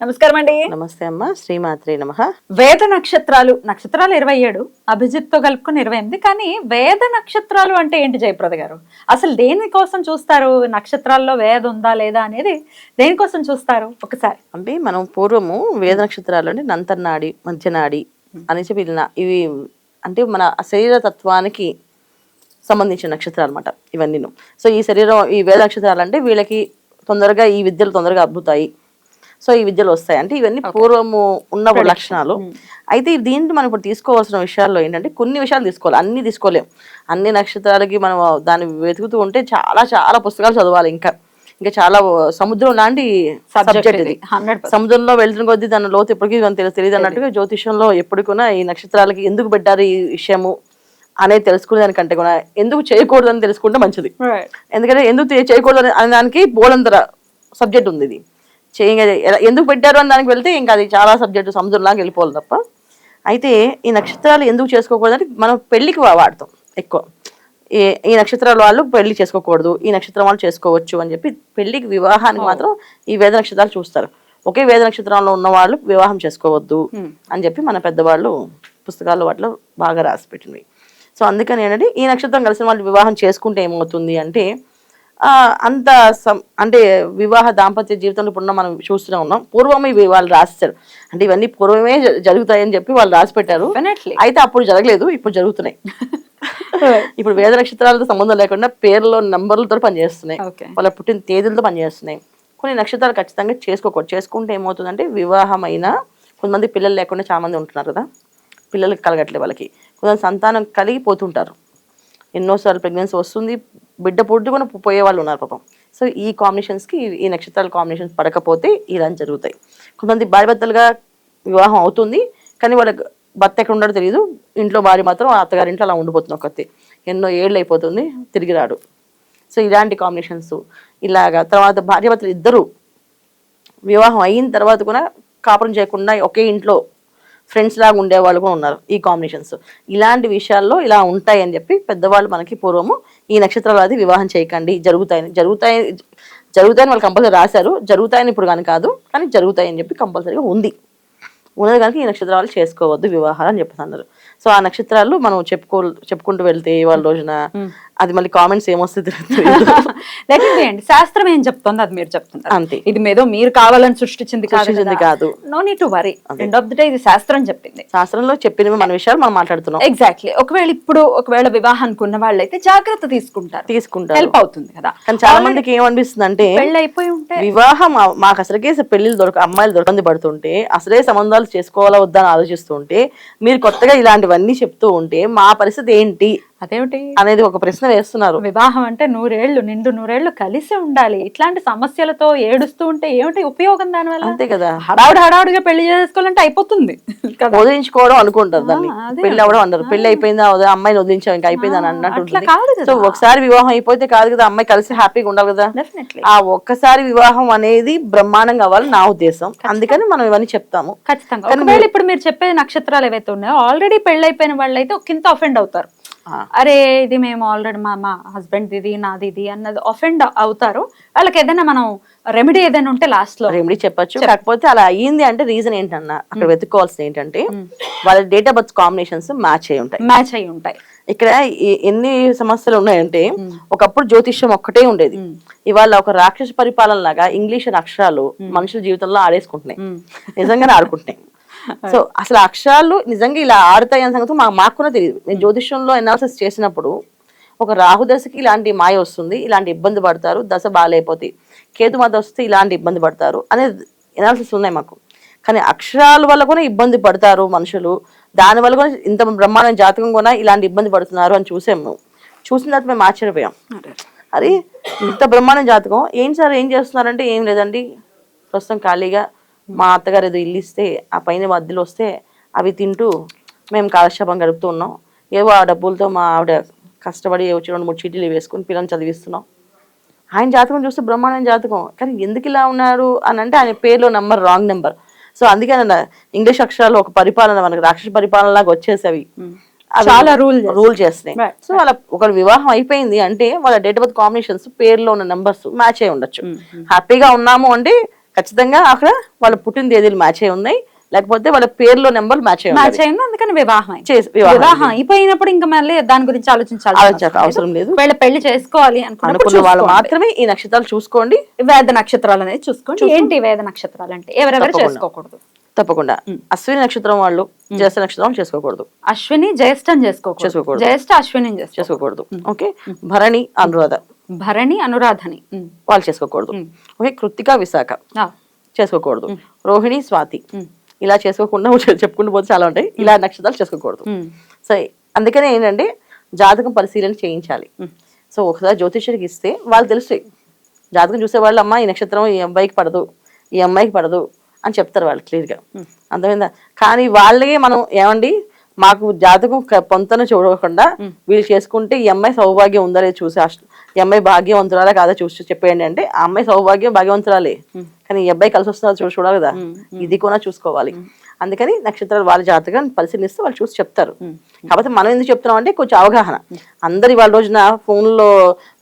నమస్కారం అండి. నమస్తే అమ్మ శ్రీమాత్రే నమ. వేద నక్షత్రాలు నక్షత్రాలు ఇరవై ఏడు అభిజిత్తో కలుపుకుని ఇరవై ఎనిమిది కానీ వేద నక్షత్రాలు అంటే ఏంటి జయప్రద గారు? అసలు దేనికోసం చూస్తారు? నక్షత్రాల్లో వేద ఉందా లేదా అనేది దేనికోసం చూస్తారు? ఒకసారి. అంటే మనం పూర్వము వేద నక్షత్రాలు అంటే నంతర్నాడి మధ్యనాడి అనేసి వీళ్ళ ఇవి అంటే మన శరీర తత్వానికి సంబంధించిన నక్షత్రాలు అనమాట ఇవన్నీ సో ఈ శరీరం ఈ వేద నక్షత్రాలు అంటే వీళ్ళకి తొందరగా ఈ విద్యలు తొందరగా అబ్బుతాయి సో ఈ విద్యలు వస్తాయి. అంటే ఇవన్నీ పూర్వము ఉన్న లక్షణాలు. అయితే దీంట్లో మనం ఇప్పుడు తీసుకోవాల్సిన విషయాల్లో ఏంటంటే కొన్ని విషయాలు తీసుకోవాలి. అన్ని తీసుకోలేం. అన్ని నక్షత్రాలకి మనం దాన్ని వెతుకుతూ ఉంటే చాలా చాలా పుస్తకాలు చదవాలి ఇంకా. ఇంకా చాలా సముద్రం లాంటి సబ్జెక్ట్ ఇది. సముద్రంలో వెళ్తున్న కొద్దీ దాని లోతు ఎప్పటికీ మనకు తెలియదు తెలియదు అన్నట్టుగా జ్యోతిష్యంలో ఎప్పటికైనా ఈ నక్షత్రాలకి ఎందుకు పెట్టారు ఈ విషయము అనేది తెలుసుకునే దానికంటే కూడా ఎందుకు చేయకూడదని తెలుసుకుంటే మంచిది. ఎందుకంటే ఎందుకు చేయకూడదు అనే- దానికి బోలంతర సబ్జెక్ట్ ఉంది ఇది. ఎందుకు పెట్టారు అని దానికి వెళ్తే ఇంకా అది చాలా సబ్జెక్టు సముద్రంలాగా వెళ్ళిపోవాలి తప్ప. అయితే ఈ నక్షత్రాలు ఎందుకు చేసుకోకూడదు మనం పెళ్ళికి వా- వాడతాం ఎక్కువ. ఈ ఈ నక్షత్రాల వాళ్ళు పెళ్ళి చేసుకోకూడదు ఈ నక్షత్రం వాళ్ళు చేసుకోవచ్చు అని చెప్పి పెళ్ళికి వివాహానికి మాత్రం ఈ వేద నక్షత్రాలు చూస్తారు. ఒకే వేద నక్షత్రంలో ఉన్న వాళ్ళు వివాహం చేసుకోవద్దు అని చెప్పి మన పెద్దవాళ్ళు పుస్తకాల్లో వాటిలో బాగా రాసి పెట్టినవి. సో అందుకని ఏంటంటే ఈ నక్షత్రం కలిసిన వాళ్ళు వివాహం చేసుకుంటే ఏమవుతుంది అంటే అంత సం- అంటే వివాహ దాంపత్య జీవితంలో ఇప్పుడు మనం చూస్తూనే ఉన్నాం. పూర్వం ఇవి వాళ్ళు రాస్తారు అంటే ఇవన్నీ పూర్వమే జరుగుతాయని చెప్పి వాళ్ళు రాసి పెట్టారు. అయితే అప్పుడు జరగలేదు ఇప్పుడు జరుగుతున్నాయి. ఇప్పుడు వేద నక్షత్రాలతో సంబంధం లేకుండా పేర్లో నంబర్లతో పనిచేస్తున్నాయి. ఓకే. వాళ్ళ పుట్టిన తేదీలతో పనిచేస్తున్నాయి. కొన్ని నక్షత్రాలు ఖచ్చితంగా చేసుకోకూడదు. చేసుకుంటే ఏమవుతుందంటే వివాహమైన కొంతమంది పిల్లలు లేకుండా చాలా మంది ఉంటున్నారు కదా. పిల్లలకి కలగట్లేదు వాళ్ళకి. కొంతమంది సంతానం కలిగి పోతుంటారు ఎన్నోసార్లు ప్రెగ్నెన్సీ వస్తుంది బిడ్డ పుట్టి కూడా పోయే వాళ్ళు ఉన్నారు పాపం. సో ఈ కాంబినేషన్స్కి ఈ నక్షత్రాల కాంబినేషన్స్ పడకపోతే ఇలా జరుగుతాయి. కొంతమంది భార్య భర్తలుగా వివాహం అవుతుంది కానీ వాళ్ళకి భర్త ఎక్కడ ఉండడో తెలియదు ఇంట్లో భార్య మాత్రం అత్తగారింట్లో అలా ఉండిపోతుంది ఒకతే ఎన్నో ఏళ్ళు అయిపోతుంది తిరిగి రాడు. సో ఇలాంటి కాంబినేషన్స్ ఇలాగా తర్వాత భార్యభర్తలు ఇద్దరు వివాహం అయిన తర్వాత కూడా కాపురం చేయకుండా ఒకే ఇంట్లో ఫ్రెండ్స్ లాగా ఉండేవాళ్ళు కూడా ఉన్నారు ఈ కాంబినేషన్స్ ఇలాంటి విషయాల్లో ఇలా ఉంటాయి అని చెప్పి పెద్దవాళ్ళు మనకి పూర్వము ఈ నక్షత్రాలు అది వివాహం చేయకండి. జరుగుతాయని జరుగుతాయి జరుగుతాయని వాళ్ళు కంపల్సరీ రాశారు. జరుగుతాయని ఇప్పుడు కానీ కాదు కానీ జరుగుతాయని చెప్పి కంపల్సరీగా ఉంది. ఉన్నది కనుక ఈ నక్షత్రాలు చేసుకోవద్దు వివాహాలు అని చెప్పేసి అన్నారు. సో ఆ నక్షత్రాలు మనం చెప్పుకో చెప్పుకుంటూ వెళ్తే వాళ్ళ రోజున అది మళ్ళీ కామెంట్స్ ఏమొస్తుంది అండి శాస్త్రం ఏం చెప్తుందో? అది మీరు చెప్తున్నారు. అంతే. ఇది ఏదో మీరు కావాలని సృష్టించింది సృష్టించింది కాదు. No need to worry end of the day ఇది శాస్త్రం చెప్పింది. శాస్త్రంలో చెప్పినవి మన విషయాలు మనం మాట్లాడుతున్నాం. ఎగ్జాక్ట్లీ ఒకవేళ ఇప్పుడు ఒకవేళ వివాహానికి ఉన్న వాళ్ళైతే జాగ్రత్త తీసుకుంటారు. తీసుకుంటారు. హెల్ప్ అవుతుంది కదా. కానీ చాలా మందికి ఏమనిపిస్తుంది అంటే పెళ్ళి అయిపోయి వివాహం మాకు అసలుకే పెళ్ళిళ్ళు దొరక అమ్మాయిలు దొరకంది పడుతుంటే అసలే సంబంధాలు చేసుకోవాలా వద్దా అని ఆలోచిస్తుంటే మీరు కొత్తగా ఇలాంటివన్నీ చెప్తూ ఉంటే మా పరిస్థితి ఏంటి? అదేమిటి? అనేది ఒక ప్రశ్న వేస్తున్నారు. వివాహం అంటే నూరేళ్ళు నిండు నూరేళ్ళు కలిసి ఉండాలి. ఇట్లాంటి సమస్యలతో ఏడుస్తూ ఉంటే ఏమిటి ఉపయోగం దానివల్ల? అంతే కదా. హడావుడి హడావుడిగా పెళ్ళి చేసుకోవాలంటే అయిపోతుంది వదిలించుకోవడం అనుకుంటారు దాన్ని. పెళ్ళి అవ్వడం అంటారు పెళ్ళి అయిపోయిందా? అమ్మాయిని వదిలించాం ఇంకా అయిపోయింది అని అన్నట్టు. సో ఒకసారి వివాహం అయిపోతే కాదు కదా అమ్మాయి కలిసి హ్యాపీగా ఉండాలి కదా. ఆ ఒక్కసారి వివాహం అనేది బ్రహ్మాండంగా అవ్వాలి నా ఉద్దేశం. అందుకని మనం ఇవన్నీ చెప్తాము. ఖచ్చితంగా. ఇప్పుడు మీరు చెప్పే నక్షత్రాలు ఏవైతే ఉన్నాయో ఆల్రెడీ పెళ్ళైపోయిన వాళ్ళైతే ఒక కింద అఫెండ్ అవుతారు. అరే ఇది మేము ఆల్రెడీ మా మా హస్బెండ్ ఇది నాది ఇది అన్నది అఫెండ్ అవుతారు. వాళ్ళకి ఏదైనా మనం రెమెడీ ఏదైనా ఉంటే లాస్ట్లో రెమెడీ చెప్పొచ్చు. కాకపోతే అలా అయ్యింది అంటే రీజన్ ఏంటన్నా? అక్కడ వెతుక్కోవాల్సింది ఏంటంటే వాళ్ళ date of birth combinations match అయి ఉంటాయి. మ్యాచ్ అయి ఉంటాయి. ఇక్కడ ఎన్ని సమస్యలు ఉన్నాయంటే ఒకప్పుడు జ్యోతిష్యం ఒక్కటే ఉండేది. ఇవాళ ఒక రాక్షస పరిపాలన లాగా ఇంగ్లీష్ అక్షరాలు మనుషుల జీవితంలో ఆడేసుకుంటున్నాయి. నిజంగానే ఆడుకుంటున్నాయి. సో అసలు అక్షరాలు నిజంగా ఇలా ఆడుతాయి అనే సంగతి మాకు కూడా తెలియదు. నేను జ్యోతిష్యంలో అనాలిసిస్ చేసినప్పుడు ఒక రాహు దశకి ఇలాంటి మాయ వస్తుంది ఇలాంటి ఇబ్బంది పడతారు దశ బాగాలేకపోతాయి కేతు మాత వస్తే ఇలాంటి ఇబ్బంది పడతారు అనేది ఎనాలిసిస్ ఉన్నాయి మాకు. కానీ అక్షరాల వల్ల కూడా ఇబ్బంది పడతారు మనుషులు. దాని వల్ల కూడా ఇంత బ్రహ్మాండ జాతకం కూడా ఇలాంటి ఇబ్బంది పడుతున్నారు అని చూసాము. చూసిన తర్వాత మేము ఆశ్చర్యపోయాం. అరే. ఇంత బ్రహ్మాండ జాతకం ఏం సార్ ఏం చేస్తున్నారంటే ఏం లేదండి. ప్రస్తుతం ఖాళీగా మా అత్తగారు ఏదో ఇల్లు ఇస్తే ఆ పైన మధ్యలో వస్తే అవి తింటూ మేము కాలక్షేపం గడుపుతూ ఉన్నాం. ఏవో ఆ డబ్బులతో మా ఆవిడ కష్టపడి వచ్చి రెండు మూడు చీటీలు వేసుకుని పిల్లల్ని చదివిస్తున్నాం. ఆయన జాతకం చూస్తే బ్రహ్మాండం జాతకం. కానీ ఎందుకు ఇలా ఉన్నారు అని అంటే ఆయన పేరులో నంబర్ రాంగ్ నెంబర్. సో అందుకే ఇంగ్లీష్ అక్షరాలు ఒక పరిపాలన మనకి రాక్షస పరిపాలన లాగా వచ్చేసేవి అవి. చాలా rule రూల్ చేస్తున్నాయి. సో వాళ్ళ ఒక వివాహం అయిపోయింది అంటే వాళ్ళ డేట్ ఆఫ్ బర్త్ కాంబినేషన్స్ పేరులో ఉన్న నెంబర్స్ మ్యాచ్ అయి ఉండొచ్చు. హ్యాపీగా ఉన్నాము అంటే ఖచ్చితంగా అక్కడ వాళ్ళ పుట్టిన తేదీలు మ్యాచ్ అయి ఉన్నాయి. లేకపోతే వాళ్ళ పేర్లో నెంబర్ మ్యాచ్ మ్యాచ్ అయింది అందుకని వివాహం వివాహం అయిపోయినప్పుడు ఇంకా మళ్ళీ దాని గురించి ఆలోచించాలి అవసరం లేదు. వీళ్ళ పెళ్ళి చేసుకోవాలి అనుకున్న వాళ్ళు. మాత్రమే ఈ నక్షత్రాలు చూసుకోండి. వేద నక్షత్రాలు అనేది చూసుకోండి. ఏంటి వేద నక్షత్రాలు అంటే? ఎవరెవరు. చేసుకోకూడదు. తప్పకుండా. అశ్విని నక్షత్రం వాళ్ళు జ్యేష్ఠ నక్షత్రం చేసుకోకూడదు. అశ్విని జ్యేష్ఠం చేసుకోకూడదు. జ్యేష్ఠ అశ్విని చేసుకో చేసుకోకూడదు. ఓకే? భరణి అనురాధ. భరణి అనురాధని. వాళ్ళు చేసుకోకూడదు. ఓకే కృత్తిక విశాఖ. చేసుకోకూడదు. రోహిణి స్వాతి. ఇలా చేసుకోకుండా చెప్పుకుంటూ పోతే చాలా ఉంటాయి. ఇలా నక్షత్రాలు చేసుకోకూడదు. సో అందుకనే ఏంటంటే జాతకం పరిశీలన చేయించాలి. సో ఒకసారి జ్యోతిష్యుడికి ఇస్తే వాళ్ళు తెలుస్తాయి. జాతకం చూసే వాళ్ళు అమ్మ ఈ నక్షత్రం ఈ అబ్బాయికి పడదు ఈ అమ్మాయికి పడదు అని చెప్తారు వాళ్ళు క్లియర్గా. అర్థమైందా? కానీ వాళ్ళే మనం ఏమండి మాకు జాతకం పొంతన చూడకుండా వీళ్ళు చేసుకుంటే ఈ అమ్మాయి సౌభాగ్యం ఉందా లేదా చూసి ఈ అమ్మాయి భాగ్యవంతురాలా కాదా చూసి చెప్పేయండి అంటే ఆ అమ్మాయి సౌభాగ్యం భాగ్యవంతురాలే. కానీ ఈ అబ్బాయి కలిసి వస్తుందా చూసి చూడాలి కదా? ఇది కూడా చూసుకోవాలి. అందుకని నక్షత్రాలు వాళ్ళ జాతకాన్ని పరిశీలిస్తే వాళ్ళు చూసి చెప్తారు. కాకపోతే మనం ఎందుకు చెప్తున్నాం అంటే కొంచెం అవగాహన. అందరి వాళ్ళ రోజున ఫోన్లో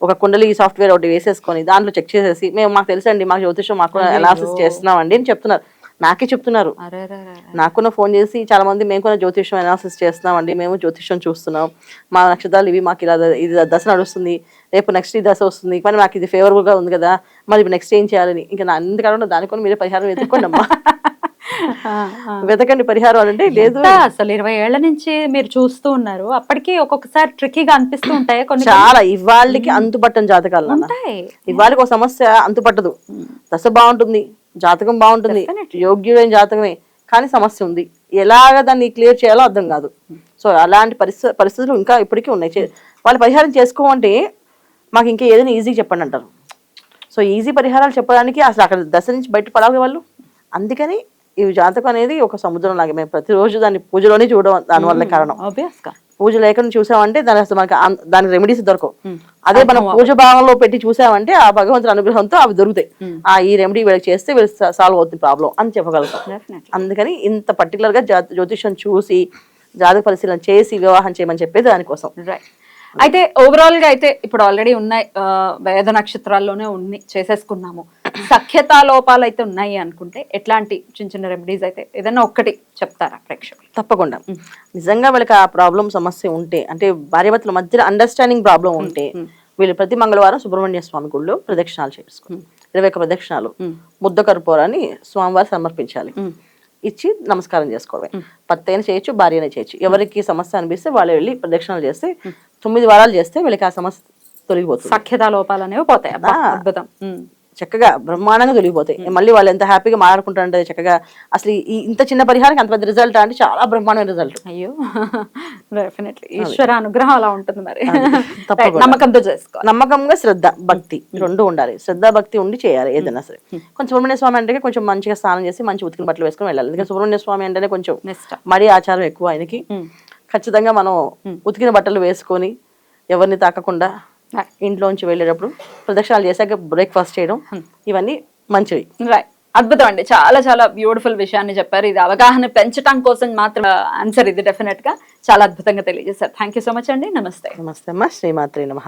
ఒక కుండలి సాఫ్ట్వేర్ ఒకటి వేసేసుకొని దాంట్లో చెక్ చేసేసి మేము మాకు తెలుసండి మాకు జ్యోతిషం మాకు అనాలిసిస్ చేస్తున్నాం అండి అని చెప్తున్నారు. నాకే చెప్తున్నారు. నాకున్న ఫోన్ చేసి చాలా మంది మేము కూడా జ్యోతిష్యం అనాలిసిస్ చేస్తున్నామండి మేము జ్యోతిష్యం చూస్తున్నాం. మా నక్షత్రాలు ఇవి మాకు ఇలా ఇది దశ నడుస్తుంది రేపు నెక్స్ట్ ఈ దశ వస్తుంది కానీ మాకు ఇది ఫేవరబుల్గా ఉంది కదా మరి నెక్స్ట్ ఏం చేయాలని? ఇంకా నా ఎందుకంటే దానికొని మీరే పరిహారం వెతుక్కోండి అమ్మా. వెతకండి పరిహారం అంటే లేదు. అసలు ఇరవై ఏళ్ళ నుంచి మీరు చూస్తూ ఉన్నారు. అప్పటికి ఒక్కొక్కసారి ట్రిక్కీగా అనిపిస్తూ ఉంటాయి కొన్ని చాలా ఇవాళకి అంతుపట్టని జాతకాలు. ఉంటాయి. ఇవాళకి ఒక సమస్య అంతుపట్టదు. దశ బాగుంటుంది. జాతకం బాగుంటుంది. యోగ్యుడైన జాతకమే. కానీ సమస్య ఉంది. ఎలాగ దాన్ని క్లియర్ చేయాలో అర్థం కాదు. సో అలాంటి పరిస్థితి పరిస్థితులు ఇంకా ఇప్పటికీ ఉన్నాయి. వాళ్ళు పరిహారం చేసుకోమంటే మాకు ఇంకా ఏదైనా ఈజీ చెప్పండి అంటారు. సో ఈజీ పరిహారాలు చెప్పడానికి అసలు అక్కడ దశ నుంచి బయటపడాలి వాళ్ళు. అందుకని ఈ జాతకం అనేది ఒక సముద్రం లాగా. మేము ప్రతిరోజు దాన్ని పూజలోనే చూడడం దానివల్ల కారణం. పూజ లేకుండా చూసామంటే దాని అసలు మనకి దానికి రెమెడీస్ దొరకవు. అదే మనం పూజ భాగంలో పెట్టి చూసామంటే ఆ భగవంతుని అనుగ్రహంతో అవి దొరుకుతాయి. ఆ ఈ రెమెడీ వీళ్ళకి చేస్తే వీళ్ళు సాల్వ్ అవుతుంది ప్రాబ్లం అని చెప్పగలుగుతాం. అందుకని ఇంత పర్టికులర్గా జ్యోతిష్యం చూసి జాతక పరిశీలన చేసి వివాహం చేయమని చెప్పేది దానికోసం. రైట్ అయితే ఓవరాల్గా అయితే ఇప్పుడు ఆల్రెడీ ఉన్నాయి వేద నక్షత్రాల్లోనే ఉన్నాయి చేసేసుకున్నాము. సఖ్యతా లోపాలు అయితే ఉన్నాయి అనుకుంటే ఎట్లాంటి చిన్న చిన్న రెమెడీస్ అయితే ఏదైనా ఒక్కటి చెప్తారా ప్రేక్షకులు? తప్పకుండా. నిజంగా వీళ్ళకి ఆ ప్రాబ్లం సమస్య ఉంటే అంటే భార్యాభర్తల మధ్య అండర్స్టాండింగ్ ప్రాబ్లం ఉంటే వీళ్ళు ప్రతి మంగళవారం సుబ్రహ్మణ్య స్వామి గుళ్ళో ప్రదక్షిణాలు చేసుకోవాలి ఇరవై ఒక్క ప్రదక్షిణాలు. ముద్ద కర్పూరాన్ని స్వామివారి సమర్పించాలి. ఇచ్చి నమస్కారం చేసుకోవడమే. పత్తైన చేయొచ్చు భార్యనే చేయొచ్చు. ఎవరికి సమస్య అనిపిస్తే వాళ్ళు వెళ్ళి ప్రదక్షిణాలు చేస్తే తొమ్మిది వారాలు చేస్తే వీళ్ళకి ఆ సమస్య తొలగిపోతుంది. సఖ్యతా లోపాలు అనేవి పోతాయి. అద్భుతం. చక్కగా బ్రహ్మాండంగా తొలగిపోతాయి. మళ్ళీ వాళ్ళు ఎంత హ్యాపీగా మాట్లాడుకుంటారంటే చక్కగా అసలు ఈ ఇంత చిన్న పరిహారానికి అంత పెద్ద రిజల్ట్ అంటే చాలా బ్రహ్మాండమైన రిజల్ట్ అయ్యో. డెఫినెట్లీ ఈశ్వర అనుగ్రహం అలా ఉంటుంది మరి. నమ్మకంతో చేసుకోవాలి. నమ్మకంగా శ్రద్ధ భక్తి రెండు ఉండాలి. శ్రద్ధ భక్తి ఉండి చేయాలి ఏదైనా సరే. కొంచెం సుబ్రహ్మణ్య స్వామి అంటే కొంచెం మంచిగా స్నానం చేసి మంచి ఉతికిన బట్టలు వేసుకొని వెళ్ళాలి. ఎందుకంటే సుబ్రహ్మణ్య స్వామి అంటేనే కొంచెం మరీ ఆచారం ఎక్కువ ఆయనకి. ఖచ్చితంగా మనం ఉతికిన బట్టలు వేసుకొని ఎవరిని తాకకుండా. ఇంట్లోంచి వెళ్ళేటప్పుడు ప్రదక్షిణాలు చేశాక బ్రేక్ఫాస్ట్ చేయడం ఇవన్నీ మంచివి. రైట్ అద్భుతం అండి. చాలా చాలా బ్యూటిఫుల్ విషయాన్ని చెప్పారు. ఇది అవగాహన పెంచడం కోసం మాత్రం ఆన్సర్ ఇది డెఫినెట్గా చాలా అద్భుతంగా తెలియజేశారు. థ్యాంక్ యూ సో మచ్ అండి. నమస్తే. నమస్తే అమ్మ. శ్రీమాత్రి నమ.